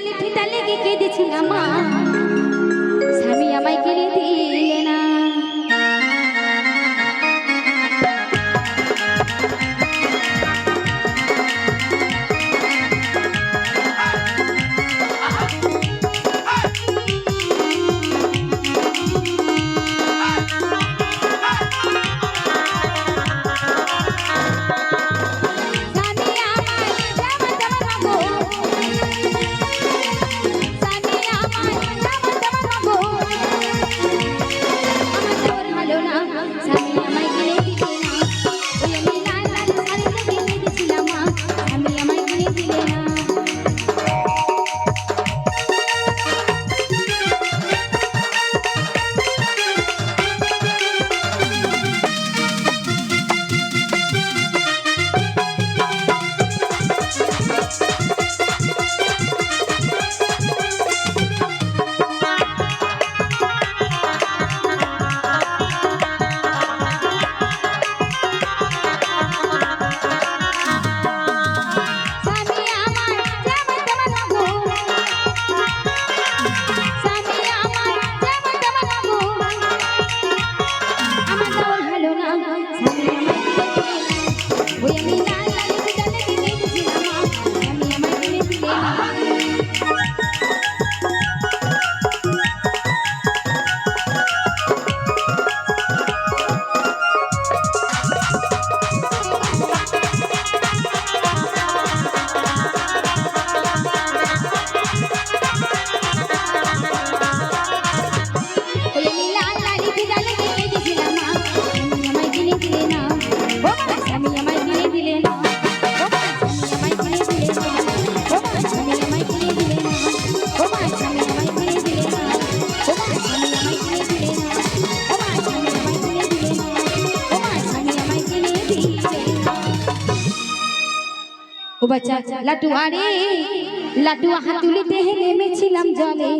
গালে ফিতা লেগে কেঁদেছিলাম মা। স্বামী আমায় কেড়ে দিয়ে ও বাচ্চা লাটু আরে লাটু হাতুলিতে নেমেছিলাম জলে।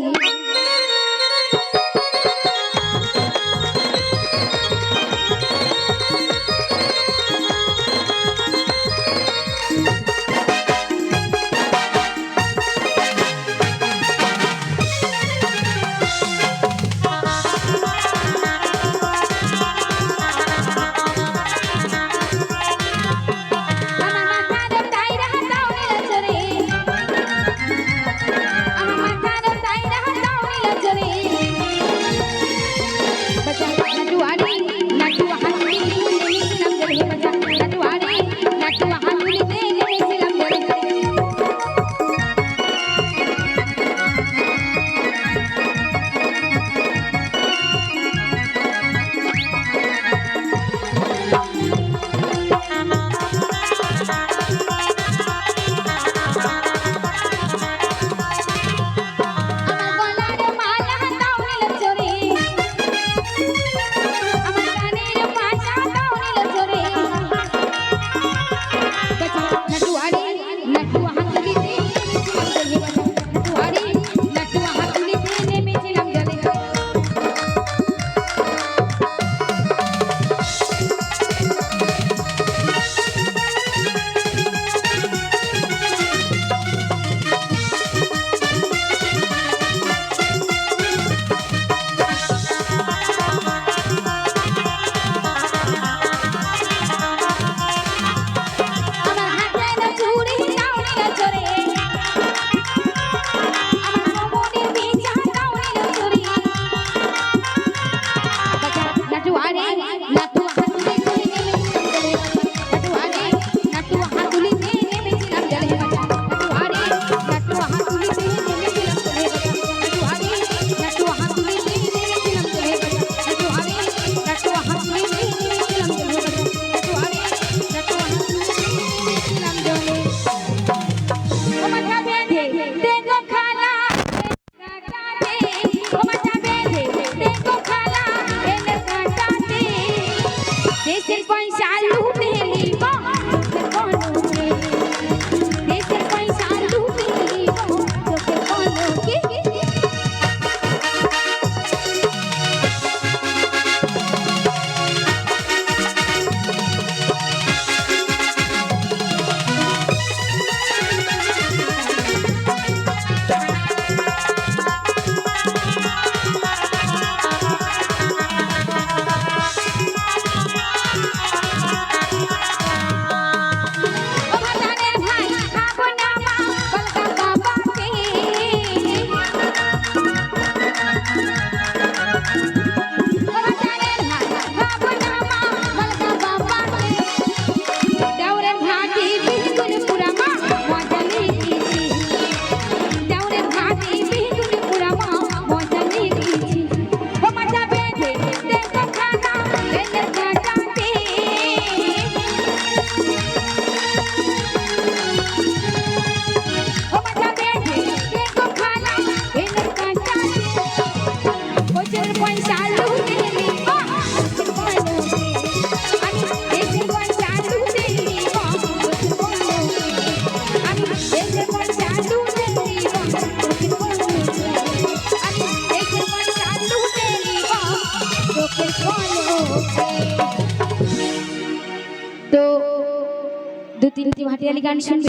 তো দু তিনটি ভাটিয়ালি গান শুনবে